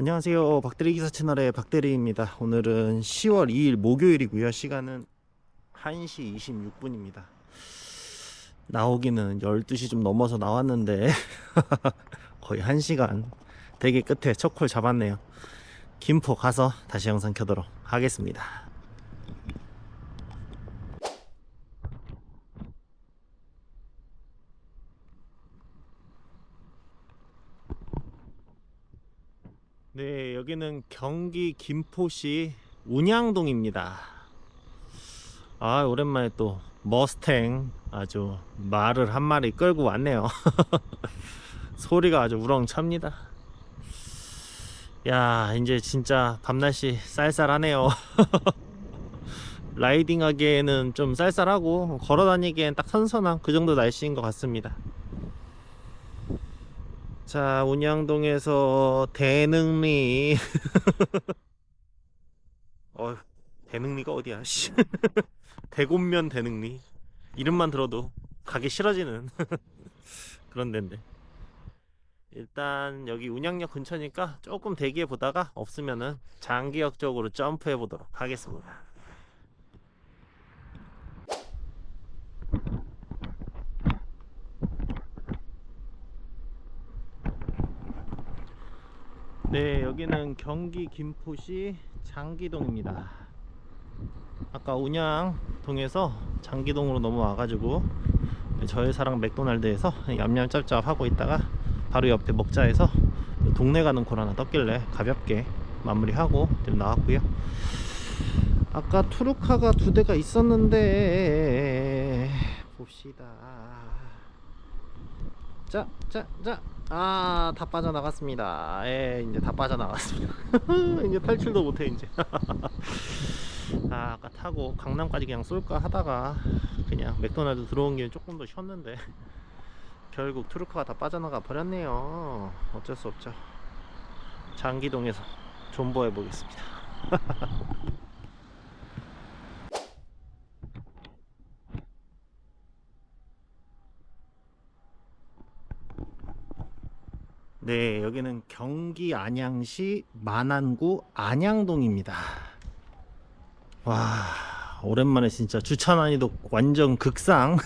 안녕하세요. 박대리 기사 채널의 박대리입니다. 오늘은 10월 2일 목요일이고요. 시간은 1시 26분입니다. 나오기는 12시 좀 넘어서 나왔는데 거의 1시간 대기 끝에 첫 콜 잡았네요. 김포 가서 다시 영상 켜도록 하겠습니다. 네, 여기는 경기 김포시 운양동입니다. 아, 오랜만에 또 머스탱 아주 말을 한 마리 끌고 왔네요. 소리가 아주 우렁찹니다. 야, 이제 진짜 밤낮이 쌀쌀하네요. 라이딩 하기에는 좀 쌀쌀하고 걸어 다니기엔 딱 선선한 그 정도 날씨인 것 같습니다. 자, 운양동에서 대능리. 어, 대능리가 어디야? 씨. 대곤면 대능리. 이름만 들어도 가기 싫어지는 그런 데인데. 일단 여기 운양역 근처니까 조금 대기해 보다가 없으면은 장기역 쪽으로 점프해 보도록 하겠습니다. 네, 여기는 경기 김포시 장기동입니다. 아까 운양동에서 장기동으로 넘어와 가지고 저의 사랑 맥도날드에서 얌얌 짭짭 하고 있다가 바로 옆에 먹자에서 동네 가는 콜 하나 떴길래 가볍게 마무리하고 지금 나왔고요. 아까 투르카가 두 대가 있었는데 봅시다. 자, 자, 자. 아, 다 빠져나갔습니다. 예, 이제 다 빠져나갔습니다. 이제 탈출도 못해, 이제. 아, 아까 타고 강남까지 그냥 쏠까 하다가 그냥 맥도날드 들어온 길에 조금 더 쉬었는데 결국 트루크가 다 빠져나가 버렸네요. 어쩔 수 없죠. 장기동에서 존버해 보겠습니다. 네, 여기는 경기 안양시 만안구 안양동입니다. 와, 오랜만에 진짜 주차 난이도 완전 극상.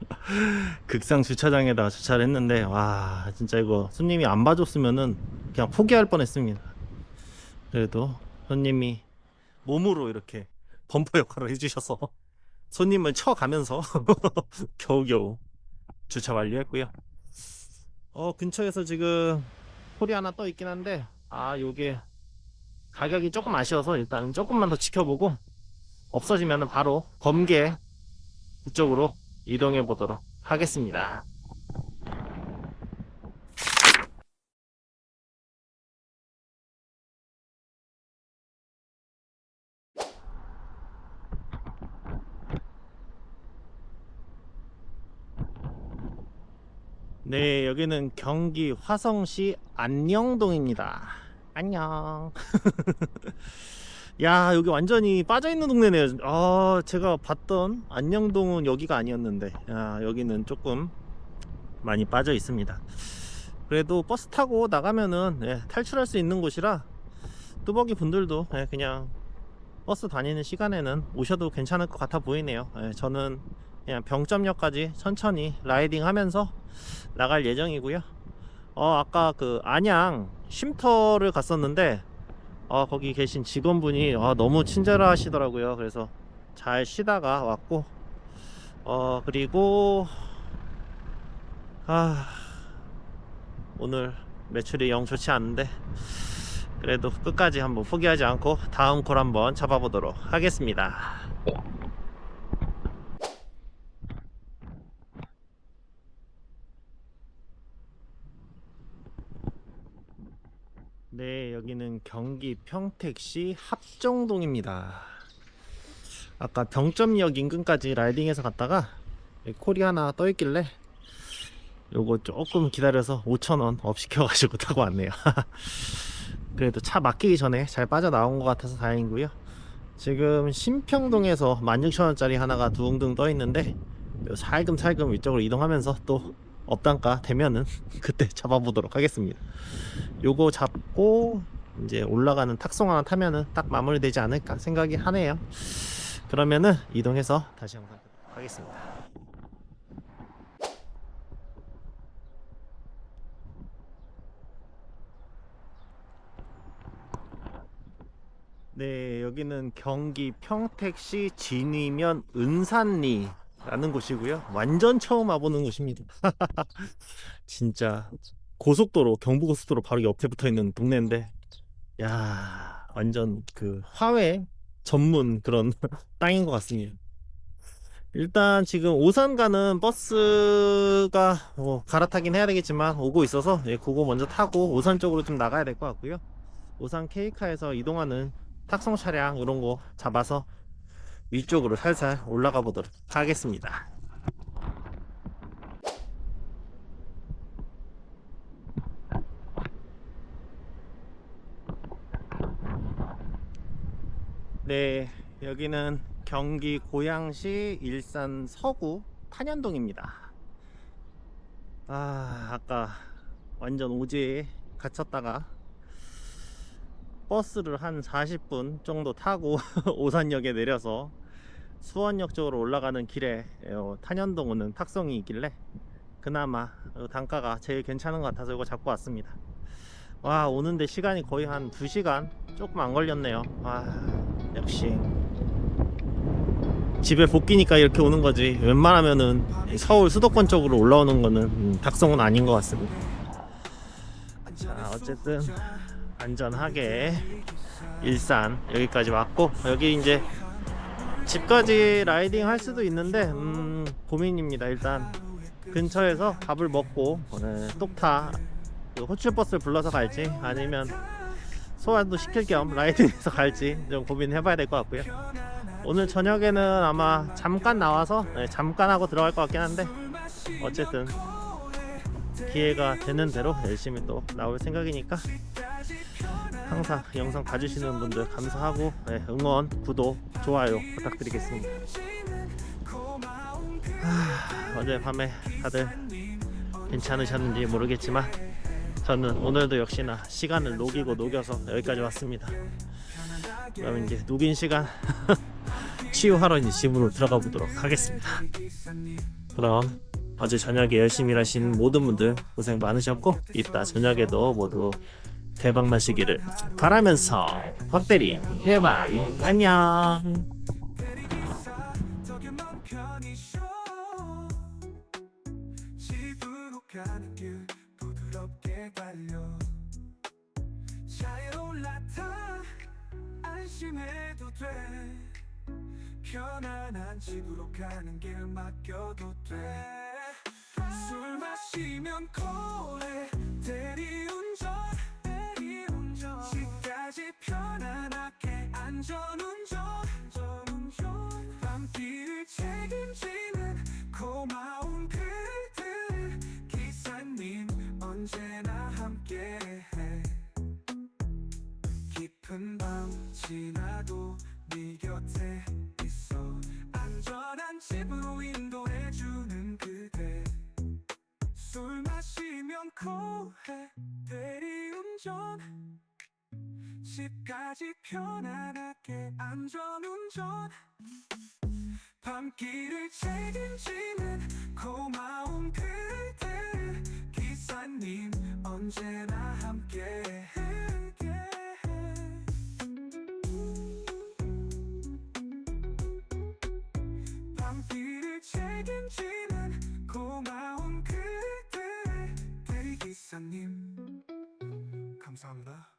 극상 주차장에다가 주차를 했는데, 와, 진짜 이거 손님이 안 봐줬으면은 그냥 포기할 뻔 했습니다. 그래도 손님이 몸으로 이렇게 범퍼 역할을 해주셔서 손님을 쳐가면서 겨우겨우 주차 완료했고요. 어 근처에서 지금 홀이 하나 떠 있긴 한데 아 요게 가격이 조금 아쉬워서 일단 조금만 더 지켜보고 없어지면 바로 검계 그쪽으로 이동해 보도록 하겠습니다. 네, 여기는 경기 화성시 안녕동입니다. 안녕. 야, 여기 완전히 빠져있는 동네네요. 아, 제가 봤던 안녕동은 여기가 아니었는데, 야, 여기는 조금 많이 빠져 있습니다. 그래도 버스 타고 나가면은 예, 탈출할 수 있는 곳이라 뚜벅이 분들도 예, 그냥 버스 다니는 시간에는 오셔도 괜찮을 것 같아 보이네요. 예, 저는 그냥 병점역까지 천천히 라이딩 하면서 나갈 예정이고요. 어, 아까 그 안양 쉼터를 갔었는데, 어, 거기 계신 직원분이 어, 너무 친절하시더라고요. 그래서 잘 쉬다가 왔고, 어, 그리고, 아, 오늘 매출이 영 좋지 않은데, 그래도 끝까지 한번 포기하지 않고 다음 콜 한번 잡아보도록 하겠습니다. 네, 여기는 경기 평택시 합정동입니다. 아까 병점역 인근까지 라이딩해서 갔다가 콜이 하나 떠 있길래 요거 조금 기다려서 5,000원 업 시켜가지고 타고 왔네요. 그래도 차 막히기 전에 잘 빠져나온 것 같아서 다행이고요. 지금 신평동에서 16,000원짜리 하나가 둥둥 떠 있는데 살금살금 위쪽으로 이동하면서 또 업단가 되면은 그때 잡아보도록 하겠습니다. 요거 잡고 이제 올라가는 탁송 하나 타면은 딱 마무리되지 않을까 생각이 하네요. 그러면은 이동해서 다시 영상 하겠습니다. 네, 여기는 경기 평택시 진위면 은산리 라는 곳이고요. 완전 처음 와보는 곳입니다. 진짜 고속도로, 경부고속도로 바로 옆에 붙어 있는 동네인데, 야, 완전 그 화훼 전문 그런 땅인 것 같습니다. 일단 지금 오산 가는 버스가 뭐 갈아타긴 해야 되겠지만 오고 있어서 예, 그거 먼저 타고 오산 쪽으로 좀 나가야 될 것 같고요. 오산 케이카에서 이동하는 탁송 차량 이런 거 잡아서 위쪽으로 살살 올라가 보도록 하겠습니다. 네, 여기는 경기 고양시 일산 서구 탄현동입니다. 아, 아까 완전 오지에 갇혔다가 버스를 한 40분 정도 타고 오산역에 내려서 수원역 쪽으로 올라가는 길에 어, 탄현동 오는 탁송이 있길래 그나마 어, 단가가 제일 괜찮은 것 같아서 이거 잡고 왔습니다. 와 오는데 시간이 거의 한 2시간 조금 안 걸렸네요. 와 역시 집에 복귀니까 이렇게 오는 거지 웬만하면은 서울 수도권 쪽으로 올라오는 거는 음, 탁송은 아닌 것 같습니다. 자 어쨌든 안전하게 일산 여기까지 왔고 여기 이제 집까지 라이딩 할 수도 있는데 음 고민입니다 일단. 근처에서 밥을 먹고 네, 똑타. 그 호출버스를 불러서 갈지 아니면 소환도 시킬 겸 라이딩해서 갈지 좀 고민해봐야 될 것 같고요. 오늘 저녁에는 아마 잠깐 나와서 네, 잠깐 하고 들어갈 것 같긴 한데 어쨌든 기회가 되는 대로 열심히 또 나올 생각이니까 항상 영상 봐주시는 분들 감사하고 네, 응원, 구독, 좋아요 부탁드리겠습니다. 하, 어젯밤에 다들 괜찮으셨는지 모르겠지만 저는 오늘도 역시나 시간을 녹이고 녹여서 여기까지 왔습니다. 그럼 이제 녹인 시간 치유하러 이제 집으로 들어가 보도록 하겠습니다. 그럼 어제 저녁에 열심히 일하신 모든 분들 고생 많으셨고 이따 저녁에도 모두 대박 나시기를 바라면서. 확대리 대박 안녕. 가는 길 부드럽게 달려 차에 네 곁에 있어. 안전한 집으로 인도해주는 그대. 술 마시면 고해 대리운전. 집까지 편안하게 안전운전. 밤길을 책임지는 고마운 그들 기사님 언제나 함께 대기사님 감사합니다